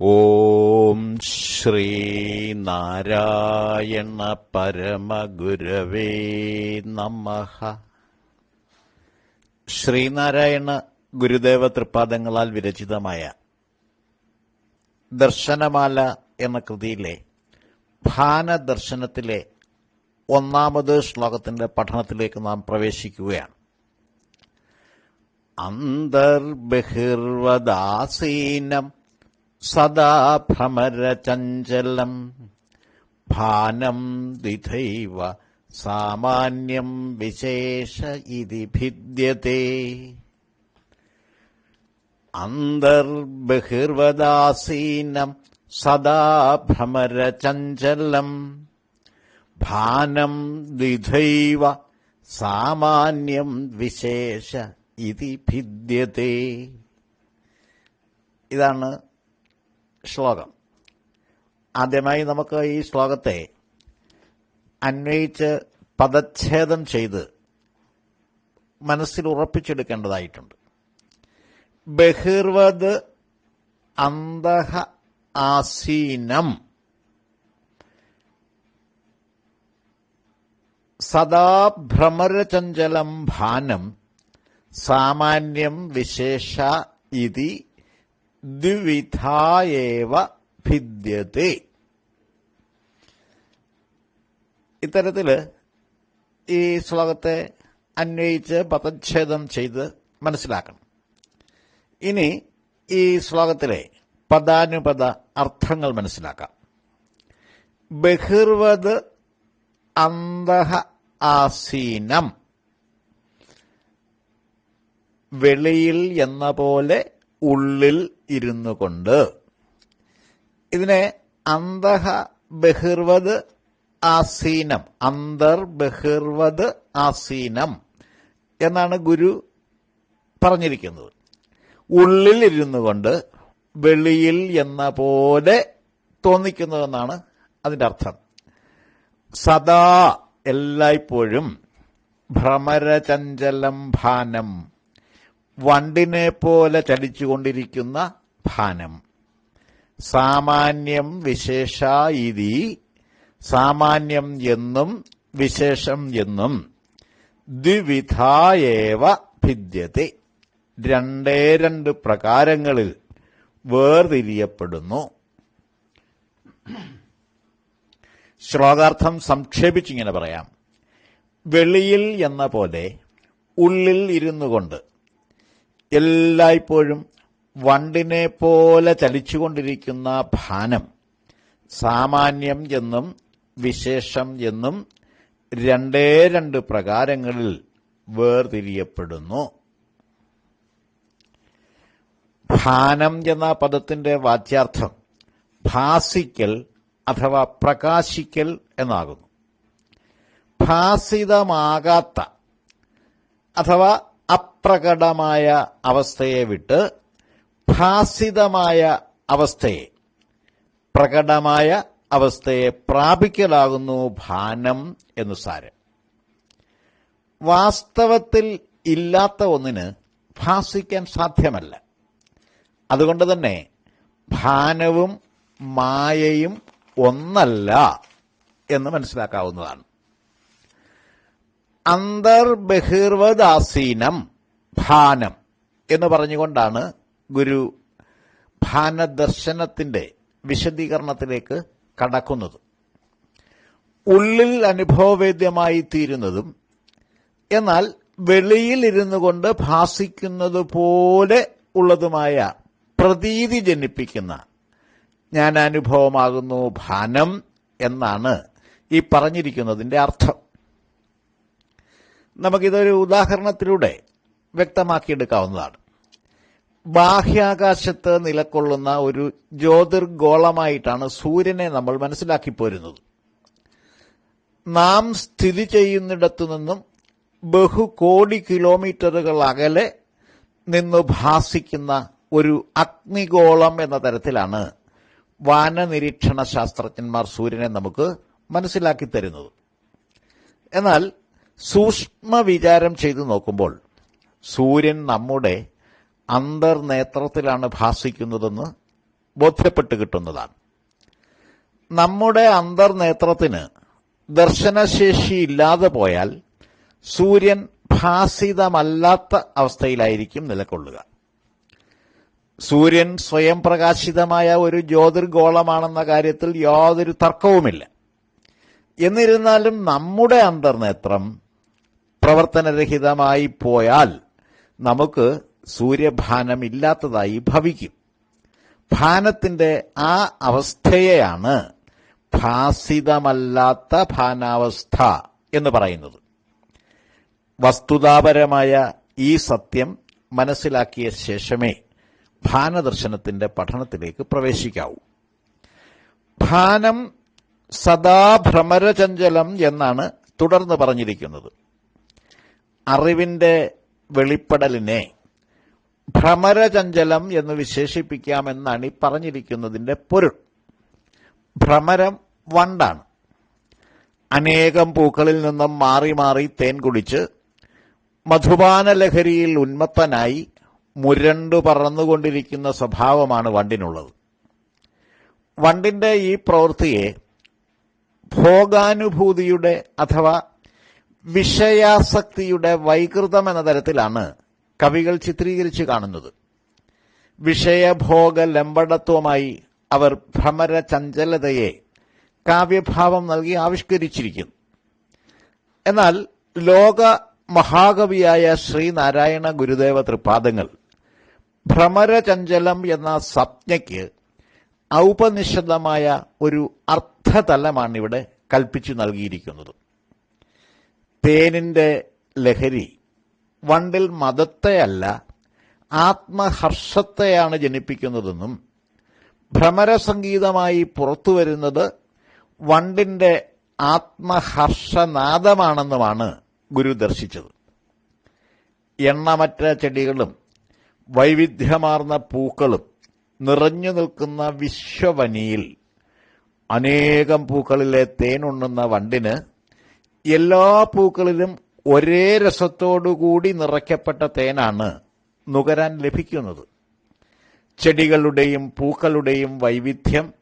ഓം ശ്രീ നാരായണ പരമഗുരവേ നമ. ശ്രീനാരായണ ഗുരുദേവ തൃപ്പാദങ്ങളാൽ വിരചിതമായ ദർശനമാല എന്ന കൃതിയിലെ ഭാനദർശനത്തിലെ ഒന്നാമത് ശ്ലോകത്തിന്റെ പഠനത്തിലേക്ക് നാം പ്രവേശിക്കുകയാണ്. അന്തർബഹിർവദാസീനം സദാ ഭ്രമരചഞ്ചലം. ഭാനം ദിഥൈവ സാമാന്യം വിശേഷ ഇതി ഭിദ്യത്തെ. അന്തർബഹിർവദാസീനം സദാ ഭ്രമരചഞ്ചലം. ഭാനം ദിഥൈവ സാമാന്യം വിശേഷ ഇതി ഭിദ്യത്തെ. ഇതാണ് ശ്ലോകം. ആദ്യമായി നമുക്ക് ഈ ശ്ലോകത്തെ അന്വയിച്ച് പദച്ഛേദം ചെയ്ത് മനസ്സിൽ ഉറപ്പിച്ചെടുക്കേണ്ടതായിട്ടുണ്ട്. ബഹിർവദ് അന്തഹ ആസീനം. സദാ ഭ്രമരചഞ്ചലം ഭാനം സാമാന്യം വിശേഷ ഇതി ദ്വിവിധായേവ ഭിദ്യത്തെ. ഇത്തരത്തിൽ ഈ ശ്ലോകത്തെ അന്വയിച്ച് പദച്ഛേദം ചെയ്ത് മനസ്സിലാക്കണം. ഇനി ഈ ശ്ലോകത്തിലെ പദാനുപദ അർത്ഥങ്ങൾ മനസ്സിലാക്കാം. ബഹിർവത് അന്തഹ ആസീനം. വെളിയിൽ എന്ന പോലെ ഉള്ളിൽ ഇരുന്നു കൊണ്ട്. ഇതിനെ അന്തഹ ബഹിർവത് ആസീനം അന്തർ ബഹിർവത് ആസീനം എന്നാണ് ഗുരു പറഞ്ഞിരിക്കുന്നത്. ഉള്ളിൽ ഇരുന്നു കൊണ്ട് വെളിയിൽ എന്ന പോലെ തോന്നിക്കുന്നതെന്നാണ് അതിന്റെ അർത്ഥം. സദാ എല്ലായ്പ്പോഴും ഭ്രമരചഞ്ചലം ഭാനം വണ്ടിനെ പോലെ ചലിച്ചുകൊണ്ടിരിക്കുന്ന ഭാനം. സാമാന്യം വിശേഷ ഇതി സാമാന്യം എന്നും വിശേഷം എന്നും ദ്വിവിധായേവ ഭിദ്യത്തെ. രണ്ടേ രണ്ട് പ്രകാരങ്ങളിൽ വേർതിരിയപ്പെടുന്നു. ശ്ലോകാർത്ഥം സംക്ഷേപിച്ചിങ്ങനെ പറയാം. വെളിയിൽ എന്ന പോലെ ഉള്ളിൽ ഇരുന്നു കൊണ്ട് എല്ലായ്പ്പോഴും വണ്ടിനെ പോലെ ചലിച്ചുകൊണ്ടിരിക്കുന്ന ഭാനം സാമാന്യം എന്നും വിശേഷം എന്നും രണ്ടേ രണ്ട് പ്രകാരങ്ങളിൽ വേർതിരിയപ്പെടുന്നു. ഭാനം എന്ന പദത്തിന്റെ വാച്യാർത്ഥം ഭാസിക്കൽ അഥവാ പ്രകാശിക്കൽ എന്നാകുന്നു. ഭാസിതമാകാത്ത അഥവാ അപ്രകടമായ അവസ്ഥയെ വിട്ട് ഭാസിതമായ അവസ്ഥയെ പ്രകടമായ അവസ്ഥയെ പ്രാപിക്കലാകുന്നു ഭാനം എന്ന് സാരം. വാസ്തവത്തിൽ ഇല്ലാത്ത ഒന്നിന് ഭാസിക്കാൻ സാധ്യമല്ല. അതുകൊണ്ട് തന്നെ ഭാനവും മായയും ഒന്നല്ല എന്ന് മനസ്സിലാക്കാവുന്നതാണ്. അന്തർബഹിർവദാസീനം ഭാനം എന്ന് പറഞ്ഞുകൊണ്ടാണ് ഗുരു ഭാനദർശനത്തിന്റെ വിശദീകരണത്തിലേക്ക് കടക്കുന്നത്. ഉള്ളിൽ അനുഭവവേദ്യമായി തീരുന്നതും എന്നാൽ വെളിയിൽ ഇരുന്നു കൊണ്ട് ഭാസിക്കുന്നത് പോലെ ഉള്ളതുമായ പ്രതീതി ജനിപ്പിക്കുന്ന ജ്ഞാനാനുഭവമാകുന്നു ഭാനം എന്നാണ് ഈ പറഞ്ഞിരിക്കുന്നതിന്റെ അർത്ഥം. നമുക്കിതൊരു ഉദാഹരണത്തിലൂടെ വ്യക്തമാക്കിയെടുക്കാവുന്നതാണ്. ബാഹ്യാകാശത്ത് നിലകൊള്ളുന്ന ഒരു ജ്യോതിർഗോളമായിട്ടാണ് സൂര്യനെ നമ്മൾ മനസ്സിലാക്കി പോരുന്നത്. നാം സ്ഥിതി ചെയ്യുന്നിടത്തു നിന്നും ബഹുകോടി കിലോമീറ്ററുകൾ അകലെ നിന്ന് ഭാസിക്കുന്ന ഒരു അഗ്നിഗോളം എന്ന തരത്തിലാണ് വാനനിരീക്ഷണ ശാസ്ത്രജ്ഞന്മാർ സൂര്യനെ നമുക്ക് മനസ്സിലാക്കി തരുന്നത്. എന്നാൽ സൂക്ഷ്മ വിചാരം ചെയ്തു നോക്കുമ്പോൾ സൂര്യൻ നമ്മുടെ അന്തർനേത്രത്തിലാണ് ഭാസിക്കുന്നതെന്ന് ബോധ്യപ്പെട്ട് കിട്ടുന്നതാണ്. നമ്മുടെ അന്തർനേത്രത്തിന് ദർശനശേഷി ഇല്ലാതെ പോയാൽ സൂര്യൻ ഭാസിതമല്ലാത്ത അവസ്ഥയിലായിരിക്കും നിലകൊള്ളുക. സൂര്യൻ സ്വയം പ്രകാശിതമായ ഒരു ജ്യോതിർഗോളമാണെന്ന കാര്യത്തിൽ യാതൊരു തർക്കവുമില്ല. എന്നിരുന്നാലും നമ്മുടെ അന്തർനേത്രം പ്രവർത്തനരഹിതമായി പോയാൽ നമുക്ക് സൂര്യഭാനം സൂര്യഭാനമില്ലാത്തതായി ഭവിക്കും. ഭാനത്തിന്റെ ആ അവസ്ഥയെയാണ് ഭാസിതമല്ലാത്ത ഭാനാവസ്ഥ എന്ന് പറയുന്നത്. വസ്തുതാപരമായ ഈ സത്യം മനസ്സിലാക്കിയ ശേഷമേ ഭാനദർശനത്തിന്റെ പഠനത്തിലേക്ക് പ്രവേശിക്കാവൂ. ഭാനം സദാ ഭ്രമരചഞ്ചലം എന്നാണ് തുടർന്ന് പറഞ്ഞിരിക്കുന്നത്. അറിവിന്റെ വെളിപ്പെടലിനെ ഭ്രമരചഞ്ചലം എന്ന് വിശേഷിപ്പിക്കാമെന്നാണ് ഈ പറഞ്ഞിരിക്കുന്നതിന്റെ പൊരുൾ. ഭ്രമരം വണ്ടാണ്. അനേകം പൂക്കളിൽ നിന്നും മാറി മാറി തേൻ കുടിച്ച് മധുപാന ലഹരിയിൽ ഉന്മത്തനായി മുരണ്ടു പറന്നുകൊണ്ടിരിക്കുന്ന സ്വഭാവമാണ് വണ്ടിനുള്ളത്. വണ്ടിന്റെ ഈ പ്രവൃത്തിയെ ഭോഗാനുഭൂതിയുടെ അഥവാ വിഷയാസക്തിയുടെ വൈകൃതം എന്ന തരത്തിലാണ് കവികൾ ചിത്രീകരിച്ച് കാണുന്നത്. വിഷയഭോഗ ലംബടത്വമായി അവർ ഭ്രമര ചഞ്ചലതയെ കാവ്യഭാവം നൽകി ആവിഷ്കരിച്ചിരിക്കുന്നു. എന്നാൽ ലോക മഹാകവിയായ ശ്രീനാരായണ ഗുരുദേവ തൃപാദങ്ങൾ ഭ്രമരചഞ്ചലം എന്ന സംജ്ഞയ്ക്ക് ഔപനിഷദമായ ഒരു അർത്ഥതലമാണിവിടെ കൽപ്പിച്ചു നൽകിയിരിക്കുന്നത്. തേനിന്റെ ലഹരി. വണ്ടിൽ മതത്തെയല്ല ആത്മഹർഷത്തെയാണ് ജനിപ്പിക്കുന്നതെന്നും ഭ്രമരസംഗീതമായി പുറത്തുവരുന്നത് വണ്ടിന്റെ ആത്മഹർഷനാദമാണെന്നുമാണ് ഗുരു ദർശിച്ചത്. എണ്ണമറ്റ ചെടികളും വൈവിധ്യമാർന്ന പൂക്കളും നിറഞ്ഞു നിൽക്കുന്ന വിശ്വവനിയിൽ അനേകം പൂക്കളിലെ തേനുണ്ണുന്ന വണ്ടിന് എല്ലാ പൂക്കളിലും ഒരേ രസത്തോടുകൂടി നിറയ്ക്കപ്പെട്ട തേനാണ് നുകരാൻ ലഭിക്കുന്നത്. ചെടികളുടെയും പൂക്കളുടെയും വൈവിധ്യം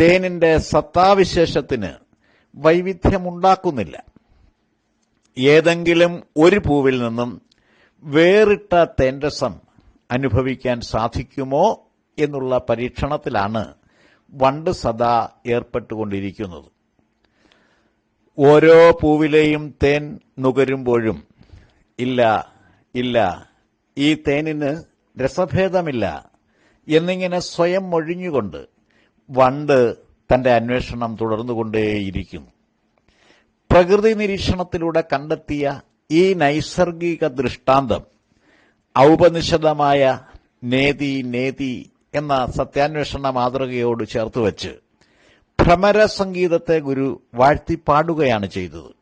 തേനിന്റെ സത്താവിശേഷത്തിന് വൈവിധ്യമുണ്ടാക്കുന്നില്ല. ഏതെങ്കിലും ഒരു പൂവിൽ നിന്നും വേറിട്ട തേൻരസം അനുഭവിക്കാൻ സാധിക്കുമോ എന്നുള്ള പരീക്ഷണത്തിലാണ് വണ്ട് സദാ ഏർപ്പെട്ടുകൊണ്ടിരിക്കുന്നത്. ഓരോ പൂവിലെയും തേൻ നുകരുമ്പോഴും ഇല്ല ഇല്ല ഈ തേനിന് രസഭേദമില്ല എന്നിങ്ങനെ സ്വയം മൊഴിഞ്ഞുകൊണ്ട് വണ്ട് തന്റെ അന്വേഷണം തുടർന്നുകൊണ്ടേയിരിക്കുന്നു. പ്രകൃതി നിരീക്ഷണത്തിലൂടെ കണ്ടെത്തിയ ഈ നൈസർഗിക ദൃഷ്ടാന്തം ഔപനിഷദമായ നേതി നേതി എന്ന സത്യാന്വേഷണ മാതൃകയോട് ചേർത്ത് വച്ച് ഭ്രമര സംഗീതത്തെ ഗുരു വാഴ്ത്തിപ്പാടുകയാണ് ചെയ്തത്.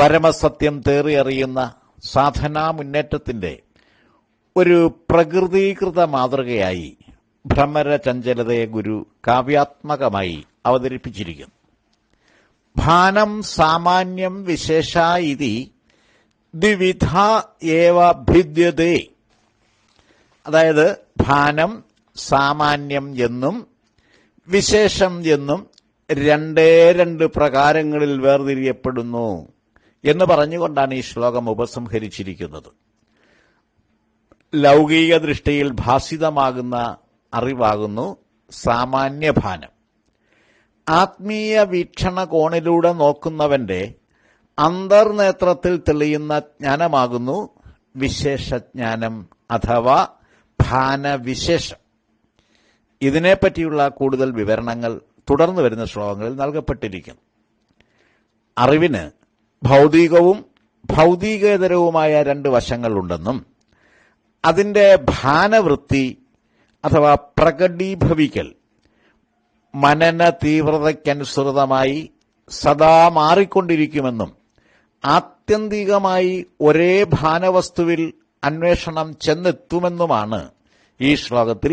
പരമസത്യം തേറിയറിയുന്ന സാധനാ മുന്നേറ്റത്തിന്റെ ഒരു പ്രകൃതീകൃത മാതൃകയായി ഭ്രമര ചഞ്ചലതയെ ഗുരു കാവ്യാത്മകമായി അവതരിപ്പിച്ചിരിക്കുന്നു. ഭാനം സാമാന്യം വിശേഷ ഇതി ദ്വിവിധ ഏവ ഭിദ്യതേ. അതായത് ഭാനം സാമാന്യം എന്നും വിശേഷം എന്നും രണ്ടേ രണ്ട് പ്രകാരങ്ങളിൽ വേർതിരിയപ്പെടുന്നു എന്ന് പറഞ്ഞുകൊണ്ടാണ് ഈ ശ്ലോകം ഉപസംഹരിച്ചിരിക്കുന്നത്. ലൗകിക ദൃഷ്ടിയിൽ ഭാസിതമാകുന്ന അറിവാകുന്നു സാമാന്യഭാനം. ആത്മീയ വീക്ഷണ കോണിലൂടെ നോക്കുന്നവന്റെ അന്തർനേത്രത്തിൽ തെളിയുന്ന ജ്ഞാനമാകുന്നു വിശേഷജ്ഞാനം അഥവാ ഭാനവിശേഷം. ഇതിനെപ്പറ്റിയുള്ള കൂടുതൽ വിവരണങ്ങൾ തുടർന്നു വരുന്ന ശ്ലോകങ്ങളിൽ നൽകപ്പെട്ടിരിക്കും അറിവിന് ഭൗതികവും ഭൗതികേതരവുമായ രണ്ട് വശങ്ങളുണ്ടെന്നും അതിന്റെ ഭാനവൃത്തി അഥവാ പ്രകടീഭവിക്കൽ മനന തീവ്രതയ്ക്കനുസൃതമായി സദാ മാറിക്കൊണ്ടിരിക്കുമെന്നും ആത്യന്തികമായി ഒരേ ഭാനവസ്തുവിൽ അന്വേഷണം ചെന്നെത്തുമെന്നുമാണ് ഈ ശ്ലോകത്തിൽ